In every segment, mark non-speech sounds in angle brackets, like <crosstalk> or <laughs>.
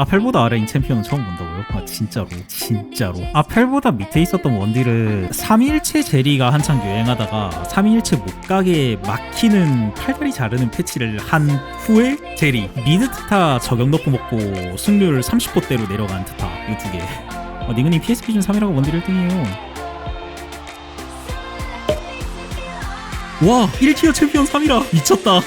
아펠보다 아래인 챔피언은 처음 본다고요? 아 진짜로 진짜로 아펠보다 밑에 있었던 원딜은 3일체 제리가 한창 유행하다가 3일체 못 가게 막히는 팔다리 자르는 패치를 한 후에 제리 미드 트타 저격 너프 먹고 승률 30%대로 내려간 트타 이 두 개. 어, 니그님 PS 기준 3이라고 원딜 1등이에요. 와 1티어 챔피언 3이라 미쳤다.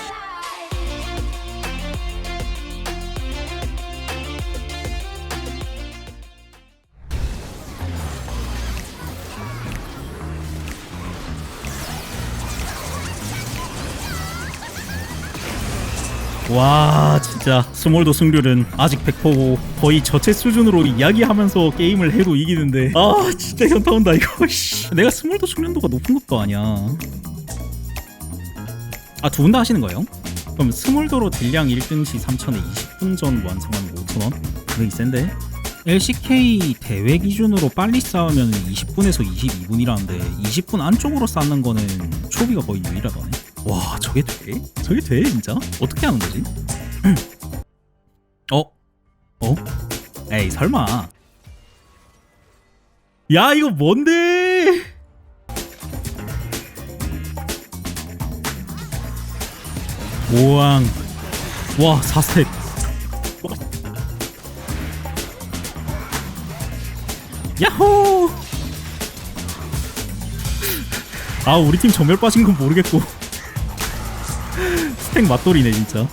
와 진짜 스몰도 승률은 아직 100%고 거의 저체 수준으로 이야기하면서 게임을 해도 이기는데 아 진짜 현타 온다 이거 <laughs> 씨. 내가 스몰도 숙련도가 높은 것도 아니야 아 두 분 다 하시는 거예요? 그럼 스몰도로 딜량 1등 시 3천에 20분 전 완성하면 5천원? 되게 센데? LCK 대회 기준으로 빨리 싸우면 20분에서 22분이라는데 20분 안쪽으로 쌓는 거는 초비가 거의 유일하다네 와 저게 돼? 저게 돼 진짜? 어떻게 하는 거지? 어? 어? 에이 설마 야 이거 뭔데 오왕 와 4스택 야호 아 우리 팀 전멸 빠진 건 모르겠고 스택 맛돌이네 진짜.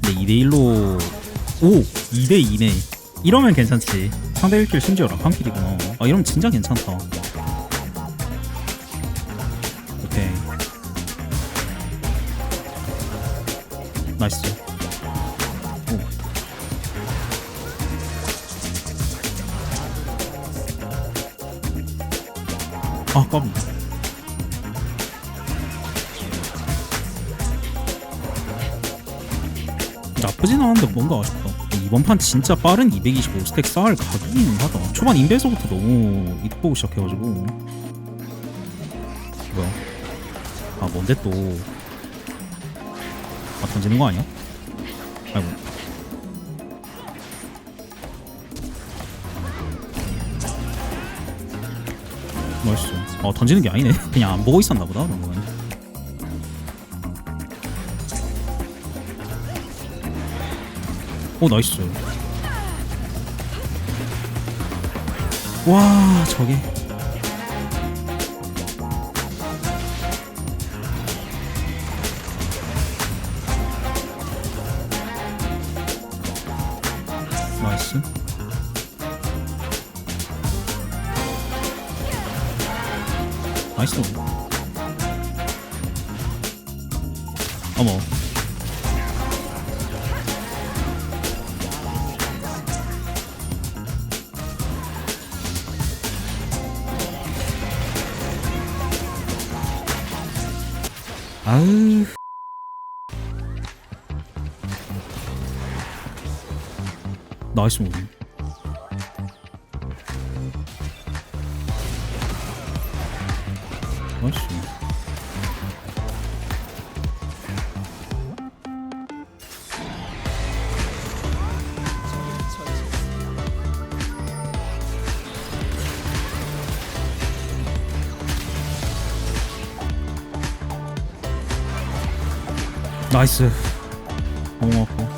네 2대1로 오 2대2네. 이러면 괜찮지. 상대 1킬 심지어 락한킬이구나. 아 이러면 진짜 괜찮다. 오케이. 나이스 아 까비 나쁘진 않은데 뭔가 아쉽다. 이번 판 진짜 빠른 225 스택 쌓을 각이긴 하다 초반 인베서부터 너무 이득 보고 시작해가지고. 뭐야? 아 뭔데 또? 아, 던지는 거 아니야? 아이고 멋있어. 어 던지는 게 아니네. <laughs> 그냥 안 보고 있었나 보다 그런 거는 오 나이스. 와 저게 나이스 어머. 아우 나이스 무비 나이스. 너무 아파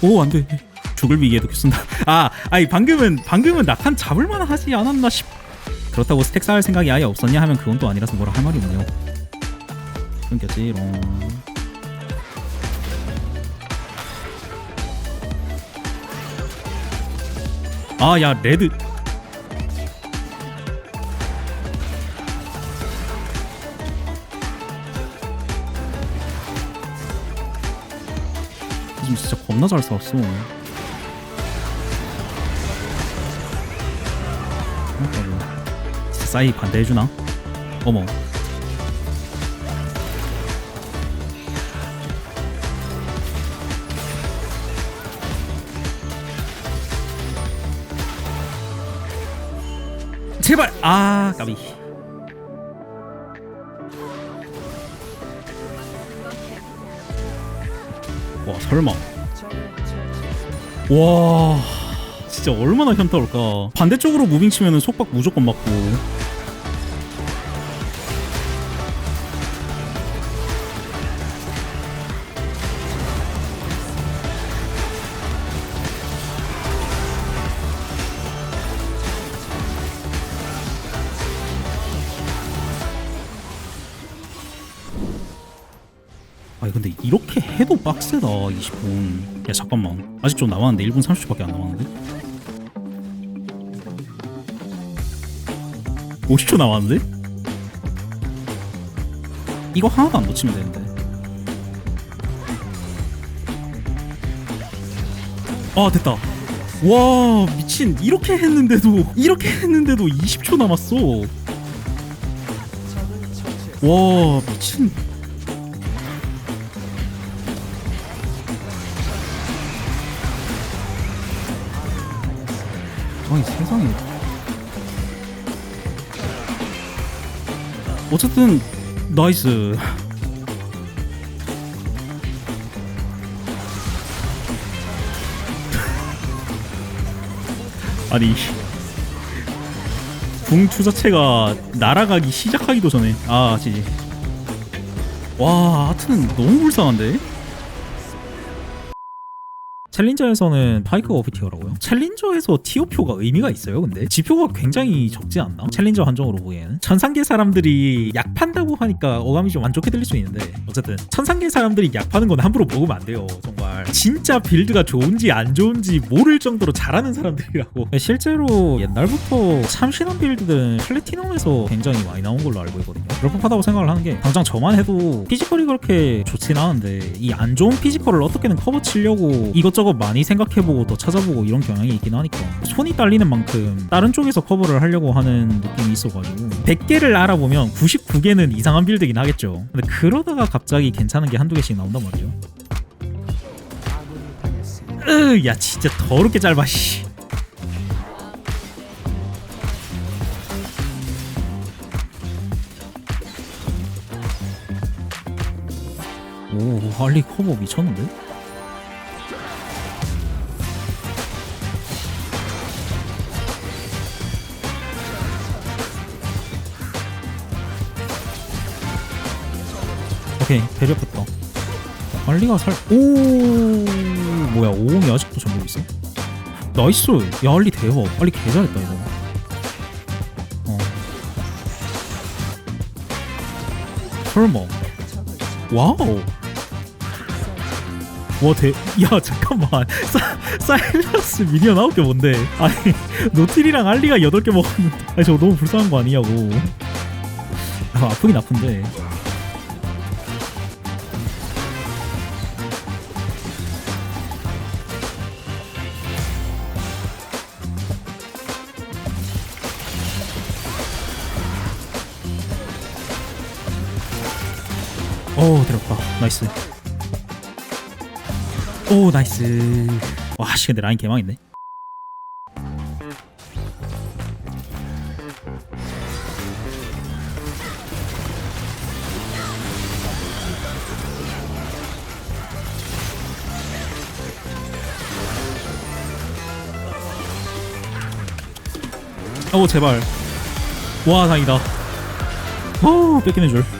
오 안돼. 죽을 위기에도 쓴다. <laughs> 아 아니 방금은 방금은 낙한 잡을만 하지 않았나 싶 그렇다고 스택 쌓을 생각이 아예 없었냐 하면 그건 또 아니라서 뭐라 할 말이 없네요. 끊겼지롱. 아야 레드 겁나 잘 싸웠어. 진짜 싸이 반대해주나? 어머. 제발 아 까비 와 설마 와. 진짜 얼마나 현타 올까. 반대쪽으로 무빙 치면은 속박 무조건 맞고 아니 근데 이렇게 해도 빡세다 20분. 야 잠깐만. 아직 좀 남았는데 1분 30초밖에 안 남았는데? 50초 남았는데? 이거 하나도 안 놓치면 되는데. 아 됐다. 와 미친. 이렇게 했는데도 이렇게 했는데도 20초 남았어. 와 미친 아니 세상에. 어쨌든 나이스. <laughs> 아니 궁투 자체가 날아가기 시작하기도 전에. 아 지지. 와 아트는 너무 불쌍한데 챌린저에서는 파이크가 오피티어라고요? 챌린저에서 티오표가 의미가 있어요 근데? 지표가 굉장히 적지 않나? 챌린저 한정으로 보기에는 천상계 사람들이 약 판다고 하니까 어감이 좀 안 좋게 들릴 수 있는데 어쨌든 천상계 사람들이 약 파는 건 함부로 먹으면 안 돼요 정말 진짜 빌드가 좋은지 안 좋은지 모를 정도로 잘하는 사람들이라고 실제로 옛날부터 참신한 빌드들은 플래티넘에서 굉장히 많이 나온 걸로 알고 있거든요 그럴 법하다고 생각을 하는 게 당장 저만 해도 피지컬이 그렇게 좋진 않은데 이 안 좋은 피지컬을 어떻게든 커버 치려고 이것저것 많이 생각해보고 또 찾아보고 이런 경향이 있긴 하니까 손이 딸리는 만큼 다른 쪽에서 커버를 하려고 하는 느낌이 있어가지고 100개를 알아보면 99개는 이상한 빌드긴 하겠죠 근데 그러다가 갑자기 괜찮은 게 한두 개씩 나온단 말이죠 으, 야 진짜 더럽게 짧아 씨. 오 할리 커버 미쳤는데? 오케이 배려했다 할리가 살... 오 뭐야 오공이 아직도 전복 있어? 나이스 야 할리 대박 할리 개 잘했다 이거 어 설마 와우 와, 대, 야, 잠깐만. <laughs> 사, 사일러스 미니언 9개 뭔데? 아니, 노틸이랑 알리가 8개 먹었는데. 아니, 저거 너무 불쌍한 거 아니냐고. 아, 아프긴 아픈데. 오, 들었다. 나이스. 오 나이스. 와씨 근데 라인 개망했네. 오 제발. 와 다행이다. 오 뺏기는 줄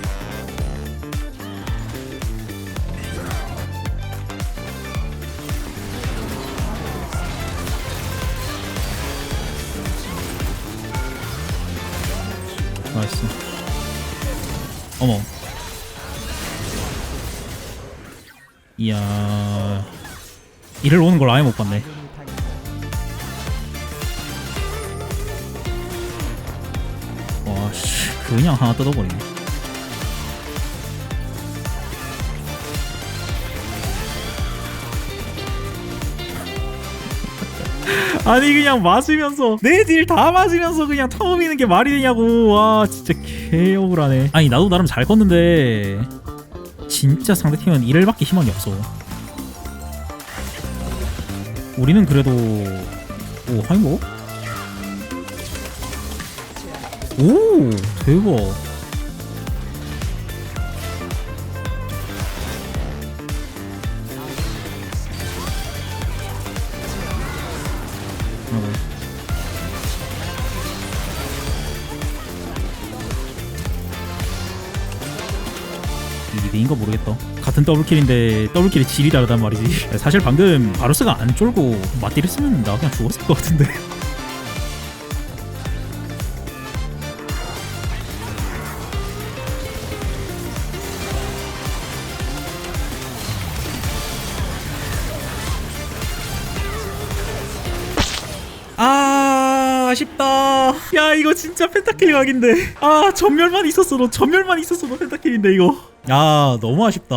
이야. 이를 오는 걸 아예 못 봤네. 와씨 그냥 하나 뜯어버리네. <laughs> 아니 그냥 맞으면서 내 딜 다 맞으면서 그냥 처음이는 게 말이 되냐고. 와 진짜 개 억울하네. 아니 나도 나름 잘 컸는데 진짜 상대팀은 이럴밖에 희망이 없어. 우리는 그래도 오 하이모? 오 대박 2대인가 모르겠다. 같은 더블킬인데 더블킬의 질이 다르단 말이지. <laughs> 사실 방금 바루스가 안 쫄고 맞딜 했으면 나 그냥 죽었을 것 같은데. <laughs> 아 아쉽다. 야 이거 진짜 펜타킬 각인데. 아 전멸만 있었어도 전멸만 있었어도 펜타킬인데 이거 아 너무 아쉽다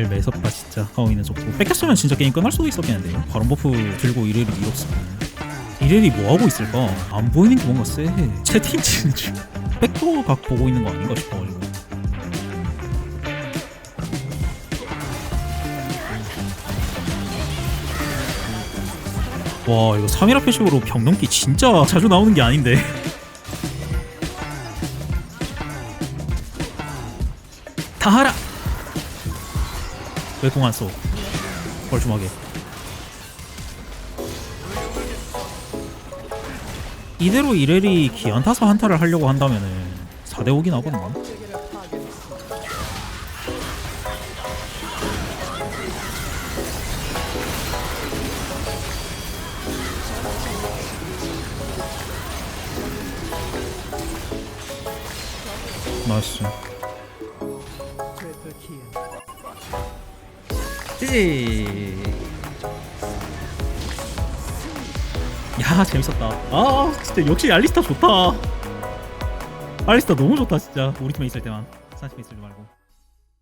이를 매섭다 진짜. 하오이는 좋고 뺏겼으면 진짜 게임 끝날 수도 있었겠는데요 바론 버프 들고 이래리 밀었으면. 이래리 뭐하고 있을까? 안 보이는 게 뭔가 쎄 채팅 치는 중. 백도어 각 보고 있는 거 아닌가 싶어가지고. 와 이거 3일화 표식으로 병 넘기 진짜 자주 나오는 게 아닌데. <laughs> 다 하라 왜 공안 써? 벌shum하게 이대로 이래리 기안타서 한타를 하려고 한다면은 4대 5긴 하거든요. 나이스 야 재밌었다. 아 진짜 역시 알리스타 좋다. 알리스타 너무 좋다 진짜 우리 팀에 있을 때만 산심에 있을 때 말고.